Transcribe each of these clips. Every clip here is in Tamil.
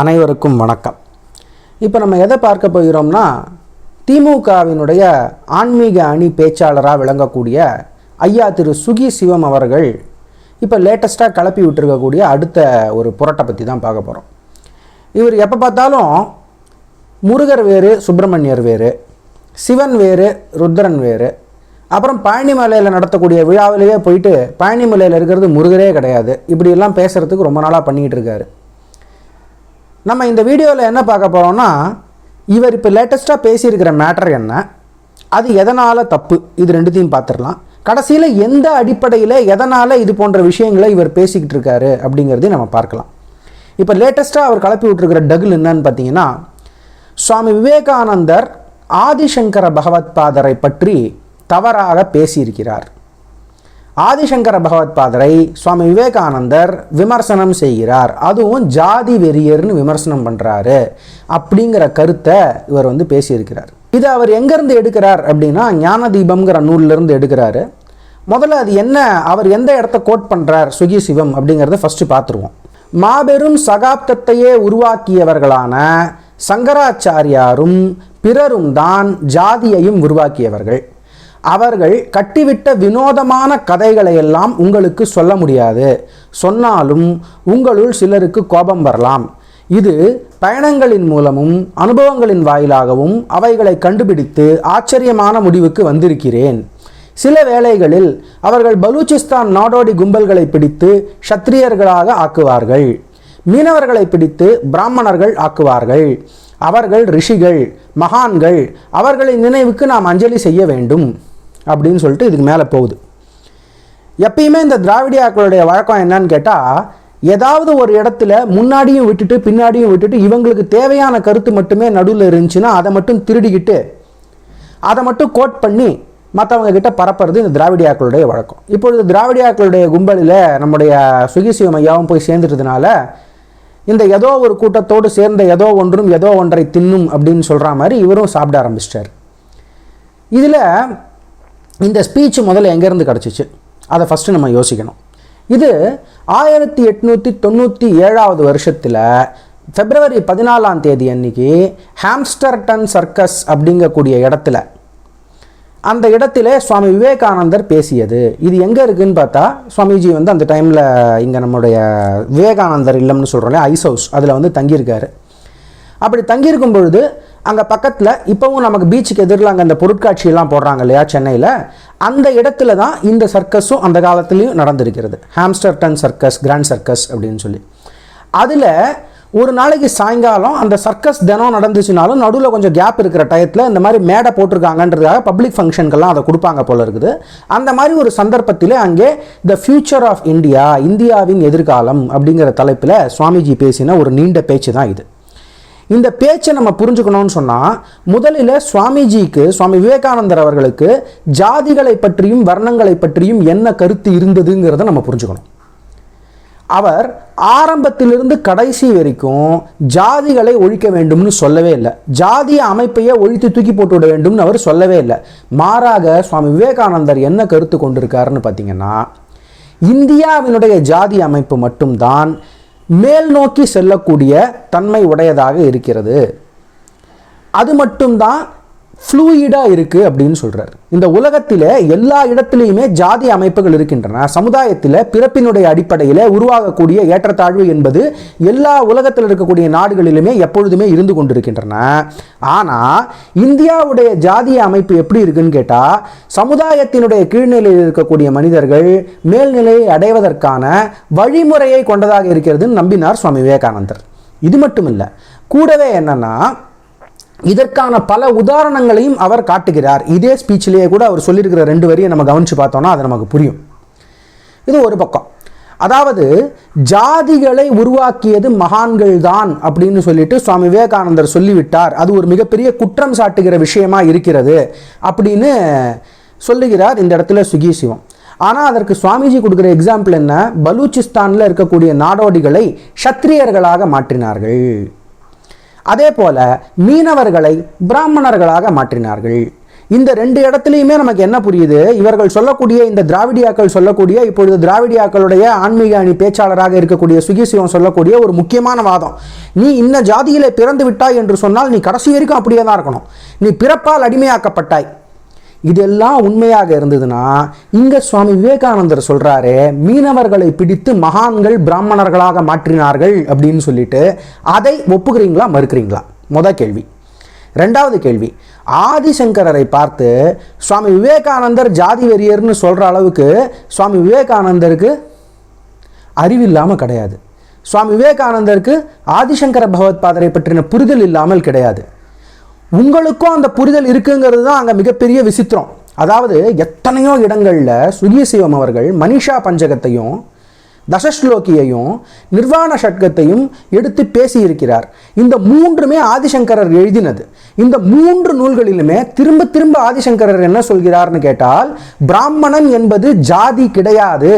அனைவருக்கும் வணக்கம். இப்போ நம்ம எதை பார்க்க போகிறோம்னா திமுகவினுடைய ஆன்மீக அணி பேச்சாளராக விளங்கக்கூடிய ஐயா திரு சுகி சிவம் அவர்கள் இப்போ லேட்டஸ்ட்டாக கிளப்பி விட்டுருக்கக்கூடிய அடுத்த ஒரு புரட்டை பற்றி தான் பார்க்க போகிறோம் இவர் எப்போ பார்த்தாலும் முருகர் வேறு சுப்பிரமணியர் வேறு சிவன் வேறு ருத்ரன் வேறு அப்புறம் பழனிமலையில் நடத்தக்கூடிய விழாவிலேயே போயிட்டு பழனிமலையில் இருக்கிறது முருகரே கிடையாது. இப்படியெல்லாம் பேசுகிறதுக்கு ரொம்ப நாளாக பண்ணிக்கிட்டு இருக்காரு. நம்ம இந்த வீடியோவில் என்ன பார்க்க போகிறோம்னா இவர் இப்போ லேட்டஸ்ட்டாக பேசியிருக்கிற மேட்டர் என்ன? அது எதனால் தப்பு? இது ரெண்டுத்தையும் பார்த்துடலாம். கடைசியில் எந்த அடிப்படையில் எதனால் இது போன்ற விஷயங்களை இவர் பேசிக்கிட்டு இருக்காரு அப்படிங்கிறதையும் நம்ம பார்க்கலாம். இப்போ லேட்டஸ்ட்டாக அவர் கலப்பி விட்டுருக்கிற டகுல் என்னன்னு பார்த்தீங்கன்னா சுவாமி விவேகானந்தர் ஆதிசங்கர பகவத் பாதரை பற்றி தவறாக பேசியிருக்கிறார். ஆதிசங்கர பகவத்பாதரை சுவாமி விவேகானந்தர் விமர்சனம் செய்கிறார். அதுவும் ஜாதி வெறியர்னு விமர்சனம் பண்ணுறாரு அப்படிங்கிற கருத்தை இவர் வந்து பேசியிருக்கிறார். இது அவர் எங்கேருந்து எடுக்கிறார் அப்படின்னா ஞான தீபம்ங்கிற நூல்லேருந்து எடுக்கிறாரு. முதல்ல அது என்ன அவர் எந்த இடத்த கோட் பண்ணுறார் சுகி சிவம் அப்படிங்கிறத ஃபஸ்ட்டு பார்த்துருவோம். மாபெரும் சகாப்தத்தையே உருவாக்கியவர்களான சங்கராச்சாரியாரும் பிறரும் தான் ஜாதியையும் உருவாக்கியவர்கள். அவர்கள் கட்டிவிட்ட வினோதமான கதைகளை எல்லாம் உங்களுக்கு சொல்ல முடியாது. சொன்னாலும் உங்களுள் சிலருக்கு கோபம் வரலாம். இது பயணங்களின் மூலமும் அனுபவங்களின் வாயிலாகவும் அவைகளை கண்டுபிடித்து ஆச்சரியமான முடிவுக்கு வந்திருக்கிறேன். சில வேளைகளில் அவர்கள் பலூச்சிஸ்தான் நாடோடி கும்பல்களை பிடித்து ஷத்திரியர்களாக ஆக்குவார்கள். மீனவர்களை பிடித்து பிராமணர்கள் ஆக்குவார்கள். அவர்கள் ரிஷிகள் மகான்கள் அவர்களின் நினைவுக்கு நாம் அஞ்சலி செய்ய வேண்டும். அப்படின்னு சொல்லிட்டு இதுக்கு மேலே போகுது. எப்பயுமே இந்த திராவிடியாக்களுடைய வழக்கம் என்னன்னு கேட்டால் ஏதாவது ஒரு இடத்துல முன்னாடியும் விட்டுட்டு பின்னாடியும் விட்டுட்டு இவங்களுக்கு தேவையான கருத்து மட்டுமே நடுவில் இருந்துச்சுன்னா அதை மட்டும் திருடிக்கிட்டு அதை மட்டும் கோட் பண்ணி மற்றவங்க கிட்ட பரப்புறது இந்த திராவிடியாக்களுடைய வழக்கம். இப்பொழுது திராவிடியாக்களுடைய கும்பலில் நம்முடைய சுகிசிவம் ஐயாவும் போய் சேர்ந்துட்டதுனால இந்த ஏதோ ஒரு கூட்டத்தோடு சேர்ந்த ஏதோ ஒன்றும் ஏதோ ஒன்றை தின்னும் அப்படின்னு சொல்கிற மாதிரி இவரும் சாப்பிட ஆரம்பிச்சிட்டார். இதில் இந்த ஸ்பீச் முதல்ல எங்கேருந்து கிடச்சிச்சு? அதை ஃபஸ்ட்டு நம்ம யோசிக்கணும். இது ஆயிரத்தி எட்நூற்றி தொண்ணூற்றி ஏழாவது வருஷத்தில் ஃபெப்ரவரி பதினாலாம் தேதி அன்னைக்கு ஹாம்ஸ்டர்டன் சர்க்கஸ் அப்படிங்கக்கூடிய இடத்துல அந்த இடத்துல சுவாமி விவேகானந்தர் பேசியது. இது எங்கே இருக்குதுன்னு பார்த்தா சுவாமிஜி வந்து அந்த டைமில் இங்கே நம்முடைய விவேகானந்தர் இல்லம்னு சொல்கிறோம்ல ஐஸ் ஹவுஸ் அதில் வந்து தங்கியிருக்காரு. அப்படி தங்கியிருக்கும் பொழுது அங்கே பக்கத்தில் இப்போவும் நமக்கு பீச்சுக்கு எதிரில் அங்கே அந்த பொருட்காட்சியெல்லாம் போடுறாங்க இல்லையா சென்னையில்? அந்த இடத்துல தான் இந்த சர்க்கஸும் அந்த காலத்துலேயும் நடந்திருக்கிறது. ஹாம்ஸ்டர்டன் சர்க்கஸ் கிராண்ட் சர்க்கஸ் அப்படின்னு சொல்லி. அதில் ஒரு நாளைக்கு சாயங்காலம் அந்த சர்க்கஸ் தினம் நடந்துச்சுனாலும் நடுவில் கொஞ்சம் கேப் இருக்கிற டயத்தில் இந்த மாதிரி மேடை போட்டிருக்காங்கன்றதுக்காக பப்ளிக் ஃபங்க்ஷனுக்கெல்லாம் அதை கொடுப்பாங்க போல இருக்குது. அந்த மாதிரி ஒரு சந்தர்ப்பத்தில் அங்கே த ஃபியூச்சர் ஆஃப் இந்தியா இந்தியாவின் எதிர்காலம் அப்படிங்கிற தலைப்பில் சுவாமிஜி பேசின ஒரு நீண்ட பேச்சு தான் இது. இந்த பேச்சை நம்ம புரிஞ்சுக்கணும்னு சொன்னால் முதலில் சுவாமிஜிக்கு சுவாமி விவேகானந்தர் அவர்களுக்கு ஜாதிகளை பற்றியும் வர்ணங்களை பற்றியும் என்ன கருத்து இருந்ததுங்கிறத நம்ம புரிஞ்சுக்கணும். அவர் ஆரம்பத்திலிருந்து கடைசி வரைக்கும் ஜாதிகளை ஒழிக்க வேண்டும்னு சொல்லவே இல்லை. ஜாதிய அமைப்பையே ஒழித்து தூக்கி போட்டு விட வேண்டும்னு அவர் சொல்லவே இல்லை. மாறாக சுவாமி விவேகானந்தர் என்ன கருத்து கொண்டிருக்காருன்னு பார்த்தீங்கன்னா இந்தியாவினுடைய ஜாதி அமைப்பு மட்டும்தான் மேல் நோக்கி செல்லக்கூடிய தன்மை உடையதாக இருக்கிறது. அது மட்டும்தான் ஃப்ளூயிடாக இருக்குது அப்படின்னு சொல்கிறார் இந்த உலகத்தில் எல்லா இடத்துலையுமே ஜாதி அமைப்புகள் இருக்கின்றன. சமுதாயத்தில் பிறப்பினுடைய அடிப்படையில் உருவாகக்கூடிய ஏற்றத்தாழ்வு என்பது எல்லா உலகத்தில் இருக்கக்கூடிய நாடுகளிலுமே எப்பொழுதுமே இருந்து கொண்டிருக்கின்றன. ஆனால் இந்தியாவுடைய ஜாதிய அமைப்பு எப்படி இருக்குன்னு கேட்டால் சமுதாயத்தினுடைய கீழ்நிலையில் இருக்கக்கூடிய மனிதர்கள் மேல்நிலையை அடைவதற்கான வழிமுறையை கொண்டதாக இருக்கிறதுன்னு நம்பினார் சுவாமி விவேகானந்தர். இது மட்டும் இல்லை கூடவே என்னன்னா இதற்கான பல உதாரணங்களையும் அவர் காட்டுகிறார். இதே ஸ்பீச்சிலேயே கூட அவர் சொல்லியிருக்கிற ரெண்டு வரியை நம்ம கவனித்து பார்த்தோம்னா அது நமக்கு புரியும். இது ஒரு பக்கம். அதாவது ஜாதிகளை உருவாக்கியது மகான்கள் தான் அப்படின்னு சொல்லிட்டு சுவாமி விவேகானந்தர் சொல்லிவிட்டார். அது ஒரு மிகப்பெரிய குற்றம் சாட்டுகிற விஷயமா இருக்கிறது அப்படின்னு சொல்லுகிறார் இந்த இடத்துல சுகி சிவம். ஆனால் அதற்கு சுவாமிஜி கொடுக்குற எக்ஸாம்பிள் என்ன? பலூச்சிஸ்தானில் இருக்கக்கூடிய நாடோடிகளை சத்திரியர்களாக மாற்றினார்கள். அதே போல மீனவர்களை பிராமணர்களாக மாற்றினார்கள். இந்த ரெண்டு இடத்துலையுமே நமக்கு என்ன புரியுது? இவர்கள் சொல்லக்கூடிய இந்த திராவிடியாக்கள் சொல்லக்கூடிய இப்பொழுது திராவிடியாக்களுடைய ஆன்மீக அணி பேச்சாளராக இருக்கக்கூடிய சுகிசிவம் சொல்லக்கூடிய ஒரு முக்கியமான வாதம். நீ இன்ன ஜாதியிலே பிறந்து விட்டாய் என்று சொன்னால் நீ கடைசி வரைக்கும் அப்படியே தான் இருக்கணும். நீ பிறப்பால் அடிமையாக்கப்பட்டாய். இதெல்லாம் உண்மையாக இருந்ததுன்னா இங்கே சுவாமி விவேகானந்தர் சொல்கிறாரு மீனவர்களை பிடித்து மகான்கள் பிராமணர்களாக மாற்றினார்கள் அப்படின்னு சொல்லிட்டு அதை ஒப்புக்கிறீங்களா மறுக்கிறீங்களா? முத கேள்வி. ரெண்டாவது கேள்வி. ஆதிசங்கரரை பார்த்து சுவாமி விவேகானந்தர் ஜாதி வெறியர்னு சொல்கிற அளவுக்கு சுவாமி விவேகானந்தருக்கு அறிவில்லாமல் கிடையாது. சுவாமி விவேகானந்தருக்கு ஆதிசங்கர பகவத்பாதரை பற்றின புரிதல் இல்லாமல் கிடையாது. உங்களுக்கும் அந்த புரிதல் இருக்குங்கிறது தான் அங்கே மிகப்பெரிய விசித்திரம். அதாவது எத்தனையோ இடங்களில் சுகிசிவம் அவர்கள் மனிஷா பஞ்சகத்தையும் தசஸ்லோக்கியையும் நிர்வாண ஷட்கத்தையும் எடுத்து பேசியிருக்கிறார். இந்த மூன்றுமே ஆதிசங்கரர் எழுதினது. இந்த மூன்று நூல்களிலுமே திரும்ப திரும்ப ஆதிசங்கரர் என்ன சொல்கிறார்னு கேட்டால் பிராமணன் என்பது ஜாதி கிடையாது.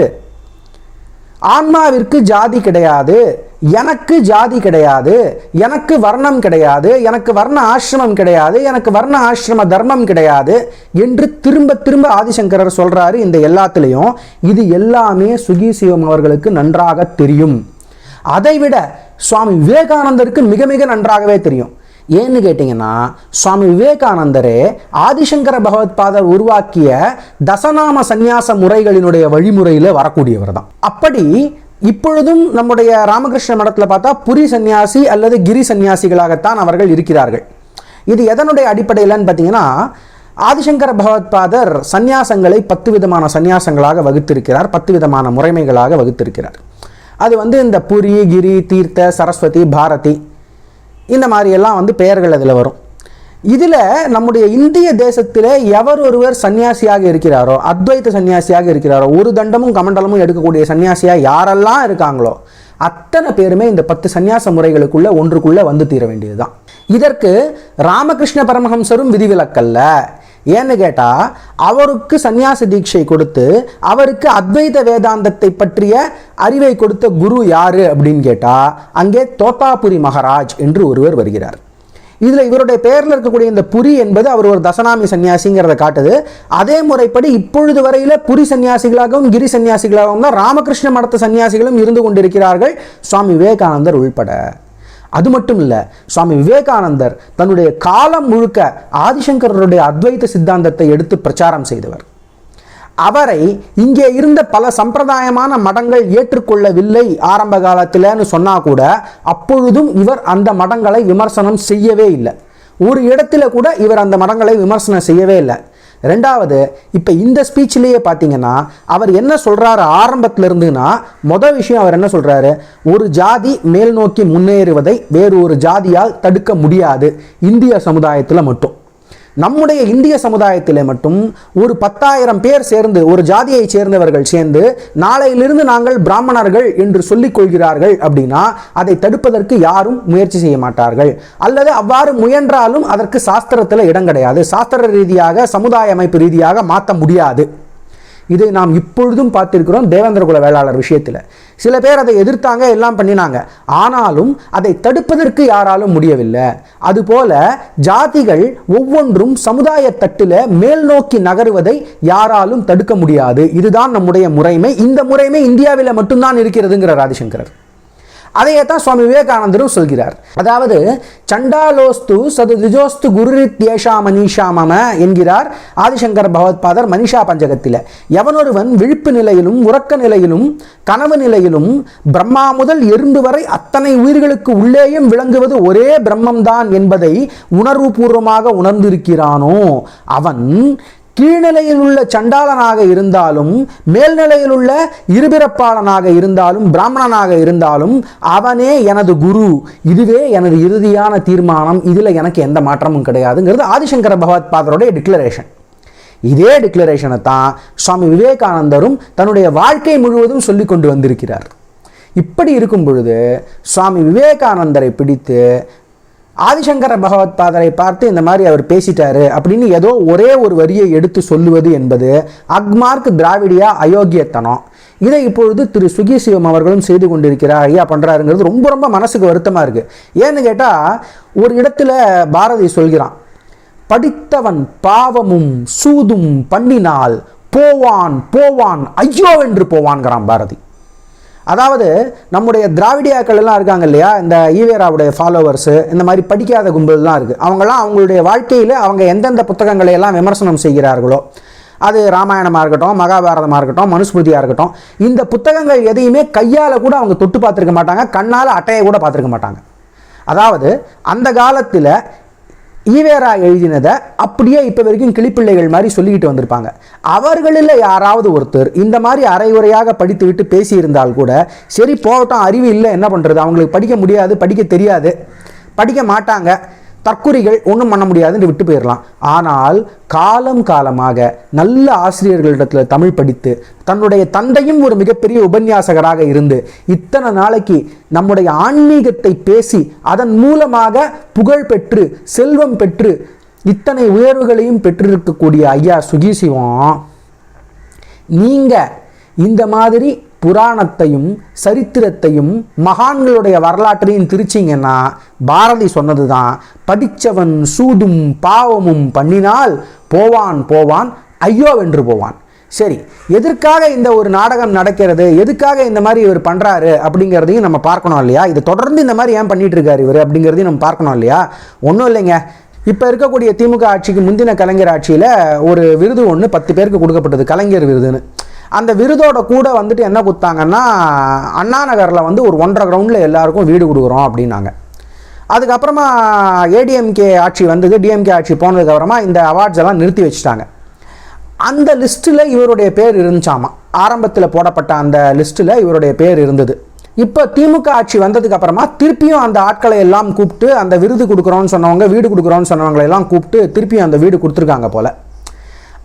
ஆன்மாவிற்கு ஜாதி கிடையாது எனக்கு ஜாதி கிடையாது எனக்கு வர்ணம் கிடையாது எனக்கு வர்ண ஆசிரமம் கிடையாது எனக்கு வர்ண ஆசிரம தர்மம் கிடையாது என்று திரும்ப திரும்ப ஆதிசங்கரர் சொல்றாரு இந்த எல்லாத்துலேயும். இது எல்லாமே சுகி சிவம் அவர்களுக்கு நன்றாக தெரியும். அதைவிட சுவாமி விவேகானந்தருக்கு மிக மிக நன்றாகவே தெரியும். ஏன்னு கேட்டிங்கன்னா சுவாமி விவேகானந்தரே ஆதிசங்கர பகவத்பாதர் உருவாக்கிய தசநாம சந்நியாச முறைகளினுடைய வழிமுறையில் வரக்கூடியவர் தான். அப்படி இப்பொழுதும் நம்முடைய ராமகிருஷ்ண மடத்தில் பார்த்தா புரி சன்னியாசி அல்லது கிரி சன்னியாசிகளாகத்தான் அவர்கள் இருக்கிறார்கள். இது எதனுடைய அடிப்படையிலன்னு பார்த்தீங்கன்னா ஆதிசங்கர பகவத்பாதர் சந்நியாசங்களை பத்து விதமான சந்நியாசங்களாக வகுத்திருக்கிறார் பத்து விதமான முறைமைகளாக வகுத்திருக்கிறார். அது வந்து இந்த புரி கிரி தீர்த்த சரஸ்வதி பாரதி இந்த மாதிரியெல்லாம் வந்து பெயர்கள் அதில் வரும். இதில் நம்முடைய இந்திய தேசத்தில் எவர் ஒருவர் சன்னியாசியாக இருக்கிறாரோ அத்வைத சன்னியாசியாக இருக்கிறாரோ ஒரு தண்டமும் கமண்டலமும் எடுக்கக்கூடிய சன்னியாசியாக யாரெல்லாம் இருக்காங்களோ அத்தனை பேருமே இந்த பத்து சன்னியாச முறைகளுக்குள்ள ஒன்றுக்குள்ளே வந்து தீர வேண்டியதுதான். இதற்கு ராமகிருஷ்ண பரமஹம்சரும் விதிவிலக்கல்ல. ஏன்னு கேட்டா அவருக்கு சந்நியாச தீட்சை கொடுத்து அவருக்கு அத்வைத வேதாந்தத்தை பற்றிய அறிவை கொடுத்த குரு யாரு அப்படின்னு கேட்டா அங்கே தோத்தாபுரி மகாராஜ் என்று ஒருவர் வருகிறார். இதில் இவருடைய பெயரில் இருக்கக்கூடிய இந்த புரி என்பது அவர் ஒரு தசநாமி சன்னியாசிங்கிறத காட்டுது. அதே முறைப்படி இப்பொழுது வரையில புரி சன்னியாசிகளாகவும் கிரி சன்னியாசிகளாகவும் தான் ராமகிருஷ்ண மடத்த சன்னியாசிகளும் இருந்து கொண்டிருக்கிறார்கள். சுவாமி விவேகானந்தர் உள்பட. அது மட்டும் இல்லை சுவாமி விவேகானந்தர் தன்னுடைய காலம் முழுக்க ஆதிசங்கரருடைய அத்வைத சித்தாந்தத்தை எடுத்து பிரச்சாரம் செய்தவர். அவரை இங்கே இருந்த பல சம்பிரதாயமான மடங்கள் ஏற்றுக்கொள்ளவில்லை ஆரம்ப காலத்தில்னு சொன்னா கூட அப்பொழுதும் இவர் அந்த மடங்களை விமர்சனம் செய்யவே இல்லை. ஒரு இடத்துல கூட இவர் அந்த மடங்களை விமர்சனம் செய்யவே இல்லை. ரெண்டாவது இப்போ இந்த ஸ்பீச்சிலேயே பார்த்தீங்கன்னா அவர் என்ன சொல்கிறாரு ஆரம்பத்தில் இருந்துன்னா மொதல் விஷயம் அவர் என்ன சொல்கிறாரு ஒரு ஜாதி மேல் நோக்கி முன்னேறுவதை வேறு ஒரு ஜாதியால் தடுக்க முடியாது. இந்திய சமுதாயத்தில் மட்டும். நம்முடைய இந்திய சமுதாயத்திலே மட்டும் ஒரு பத்தாயிரம் பேர் சேர்ந்து ஒரு ஜாதியை சேர்ந்தவர்கள் சேர்ந்து நாளையிலிருந்து நாங்கள் பிராமணர்கள் என்று சொல்லிக் கொள்கிறார்கள் அப்படின்னா அதை தடுப்பதற்கு யாரும் முயற்சி செய்ய மாட்டார்கள். அல்லது அவ்வாறு முயன்றாலும் அதற்கு சாஸ்திரத்தில் இடம் கிடையாது. சாஸ்திர ரீதியாக சமுதாய அமைப்பு ரீதியாக மாற்ற முடியாது. இதை நாம் இப்பொழுதும் பார்த்திருக்கிறோம் தேவேந்திர குல வேளாளர் விஷயத்தில். சில பேர் அதை எதிர்த்தாங்க எல்லாம் பண்ணினாங்க. ஆனாலும் அதை தடுப்பதற்கு யாராலும் முடியவில்லை. அதுபோல ஜாதிகள் ஒவ்வொன்றும் சமுதாய தட்டில் மேல் நோக்கி நகருவதை யாராலும் தடுக்க முடியாது. இதுதான் நம்முடைய முறைமை. இந்த முறைமை இந்தியாவில் மட்டும்தான் இருக்கிறதுங்கிற ராஜசங்கரர். அதையே தான் சுவாமி விவேகானந்தரும் சொல்கிறார். அதாவது சண்டாலோஸ்து சது திஜோஸ்து குருரித்யேஷா மனிஷா மம என்கிறார் ஆதிசங்கர் பகவத்பாதர் மனிஷா பஞ்சகத்தில். எவனொருவன் விழிப்பு நிலையிலும் உறக்க நிலையிலும் கனவு நிலையிலும் பிரம்மா முதல் எறும்பு வரை அத்தனை உயிர்களுக்கு உள்ளேயும் விளங்குவது ஒரே பிரம்மம்தான் என்பதை உணர்வுபூர்வமாக உணர்ந்திருக்கிறானோ அவன் கீழ்நிலையில் உள்ள சண்டாளனாக இருந்தாலும் மேல்நிலையில் உள்ள இருபிறப்பாளனாக இருந்தாலும் பிராமணனாக இருந்தாலும் அவனே எனது குரு. இதுவே எனது இறுதியான தீர்மானம். இதில் எனக்கு எந்த மாற்றமும் கிடையாதுங்கிறது ஆதிசங்கர பகவத் பாதருடைய டிக்ளரேஷன் இதே டிக்ளரேஷனை தான் சுவாமி விவேகானந்தரும் தன்னுடைய வாழ்க்கை முழுவதும் சொல்லி கொண்டு வந்திருக்கிறார். இப்படி இருக்கும் பொழுது சுவாமி விவேகானந்தரை பிடித்து ஆதிசங்கர பகவத் பாதரை பார்த்து இந்த மாதிரி அவர் பேசிட்டாரு அப்படின்னு ஏதோ ஒரே ஒரு வரியை எடுத்து சொல்லுவது என்பது அக்மார்க் திராவிடியா அயோக்கியத்தனம். இதை இப்பொழுது திரு சுகி சிவம் அவர்களும் செய்து கொண்டிருக்கிறார். ஐயா பண்ணுறாருங்கிறது ரொம்ப ரொம்ப மனசுக்கு வருத்தமாக இருக்குது ஏன்னு கேட்டால் ஒரு இடத்துல பாரதி சொல்கிறான் படித்தவன் பாவமும் சூதும் பண்ணினால் போவான் போவான் ஐயோ என்று போவான்கிறான் பாரதி. அதாவது நம்முடைய திராவிடியாக்கள் எல்லாம் இருக்காங்க இல்லையா? இந்த ஈவேராவுடைய ஃபாலோவர்ஸு இந்த மாதிரி படிக்காத கும்பல்லாம் இருக்குது அவங்கெல்லாம் அவங்களுடைய வாழ்க்கையில் அவங்க எந்தெந்த புத்தகங்களை எல்லாம் விமர்சனம் செய்கிறார்களோ அது ராமாயணமாக இருக்கட்டும் மகாபாரதமாக இருக்கட்டும் மனுஸ்மிருதியாக இருக்கட்டும் இந்த புத்தகங்கள் எதையுமே கையால் கூட அவங்க தொட்டு பார்த்துருக்க மாட்டாங்க கண்ணால் அட்டையை கூட பார்த்துருக்க மாட்டாங்க. அதாவது அந்த காலத்தில் ஈவேரா எழுதினதை அப்படியே இப்போ வரைக்கும் கிளிப்பிள்ளைகள் மாதிரி சொல்லிக்கிட்டு வந்திருப்பாங்க. அவர்களில் யாராவது ஒருத்தர் இந்த மாதிரி அரைகுறையாக படித்து விட்டு பேசியிருந்தால் கூட சரி போகட்டும் அறிவு இல்லை என்ன பண்ணுறது அவங்களுக்கு படிக்க முடியாது படிக்க தெரியாது. படிக்க மாட்டாங்க. தற்குறிகள் ஒன்றும் பண்ண முடியாதுன்னு விட்டு போயிடலாம் ஆனால் காலம் காலமாக நல்ல ஆசிரியர்களிடத்தில் தமிழ் படித்து தன்னுடைய தந்தையும் ஒரு மிகப்பெரிய உபன்யாசகராக இருந்து இத்தனை நாளைக்கு நம்முடைய ஆன்மீகத்தை பேசி அதன் மூலமாக புகழ் பெற்று செல்வம் பெற்று இத்தனை உயர்வுகளையும் பெற்றிருக்கக்கூடிய ஐயா சுகிசிவம் நீங்கள் இந்த மாதிரி புராணத்தையும் சரித்திரத்தையும் மகான்களுடைய வரலாற்றையும் திரிச்சிங்கன்னா பாரதி சொன்னது தான் படித்தவன் சூதும் பாவமும் பண்ணினால் போவான் போவான் ஐயோ வென்று போவான். சரி எதற்காக இந்த ஒரு நாடகம் நடக்கிறது? எதுக்காக இந்த மாதிரி இவர் பண்ணுறாரு அப்படிங்கிறதையும் நம்ம பார்க்கணும் இல்லையா? இது தொடர்ந்து இந்த மாதிரி ஏன் பண்ணிகிட்டு இருக்காரு இவர்? அப்படிங்கிறதையும் நம்ம பார்க்கணும் இல்லையா? ஒன்றும் இல்லைங்க. இப்போ இருக்கக்கூடிய திமுக ஆட்சிக்கு முந்தின கலைஞர் ஆட்சியில் ஒரு விருது ஒன்று பத்து பேருக்கு கொடுக்கப்பட்டது கலைஞர் விருதுன்னு. அந்த விருதோட கூட வந்துட்டு என்ன கொடுத்தாங்கன்னா அண்ணா நகரில் வந்து ஒரு ஒன்றரை கிரவுண்டில் எல்லாருக்கும் வீடு கொடுக்குறோம் அப்படின்னாங்க. அதுக்கப்புறமா ஏடிஎம்கே ஆட்சி வந்தது. டிஎம்கே ஆட்சி போனதுக்கப்புறமா இந்த அவார்ட்ஸ் எல்லாம் நிறுத்தி வச்சுட்டாங்க. அந்த லிஸ்ட்டில் இவருடைய பேர் இருந்துச்சாமா? ஆரம்பத்தில் போடப்பட்ட அந்த லிஸ்ட்டில் இவருடைய பேர் இருந்தது. இப்போ திமுக ஆட்சி வந்ததுக்கு அப்புறமா திருப்பியும் அந்த ஆட்களை எல்லாம் கூப்பிட்டு அந்த விருது கொடுக்குறோன்னு சொன்னவங்க வீடு கொடுக்குறோன்னு சொன்னவங்களை எல்லாம் கூப்பிட்டு திருப்பியும் அந்த வீடு கொடுத்துருக்காங்க போல்.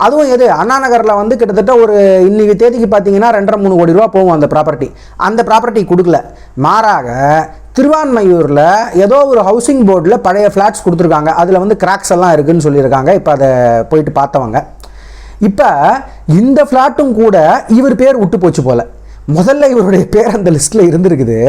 அதுவும் எது? அண்ணா நகரில் வந்து கிட்டத்தட்ட ஒரு இன்னைக்கு தேதிக்கு பார்த்தீங்கன்னா ரெண்டரை மூணு கோடி ரூபா போகும் அந்த ப்ராப்பர்ட்டி அந்த ப்ராப்பர்ட்டி கொடுக்கல. மாறாக திருவான்மையூரில் ஏதோ ஒரு ஹவுசிங் போர்டில் பழைய ஃப்ளாட்ஸ் கொடுத்துருக்காங்க. அதில் வந்து கிராக்ஸ் எல்லாம் இருக்குன்னு சொல்லியிருக்காங்க. இப்போ அதை போயிட்டு பார்த்தவங்க. இப்போ இந்த ஃப்ளாட்டும் கூட இவர் பேர் விட்டு போச்சு போல். முதல்ல இவருடைய பேர் அந்த லிஸ்ட்டில் இருந்திருக்குது.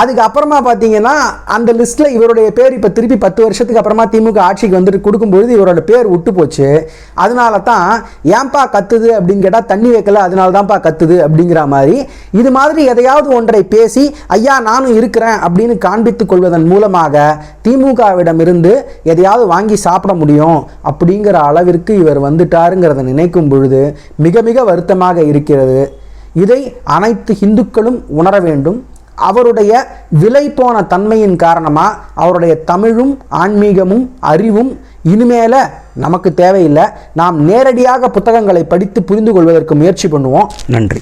அதுக்கப்புறமா பார்த்தீங்கன்னா அந்த லிஸ்ட்டில் இவருடைய பேர் இப்போ திருப்பி பத்து வருஷத்துக்கு அப்புறமா திமுக ஆட்சிக்கு வந்துட்டு கொடுக்கும்பொழுது இவரோட பேர் விட்டு போச்சு. அதனால தான் ஏன்பா கத்துது? அப்படின்னு கேட்டால் தண்ணி வைக்கல அதனால தான்ப்பா கத்துது அப்படிங்கிற மாதிரி. இது மாதிரி எதையாவது ஒன்றை பேசி ஐயா நானும் இருக்கிறேன் அப்படின்னு காண்பித்துக் கொள்வதன் மூலமாக திமுகவிடமிருந்து எதையாவது வாங்கி சாப்பிட முடியும் அப்படிங்கிற அளவிற்கு இவர் வந்துட்டாருங்கிறத நினைக்கும் பொழுது மிக மிக வருத்தமாக இருக்கிறது. இதை அனைத்து இந்துக்களும் உணர வேண்டும். அவருடைய விலை போன தன்மையின் காரணமாக அவருடைய தமிழும் ஆன்மீகமும் அறிவும் இனிமேல நமக்கு தேவையில்லை. நாம் நேரடியாக புத்தகங்களை படித்து புரிந்து கொள்வதற்கு முயற்சி பண்ணுவோம். நன்றி.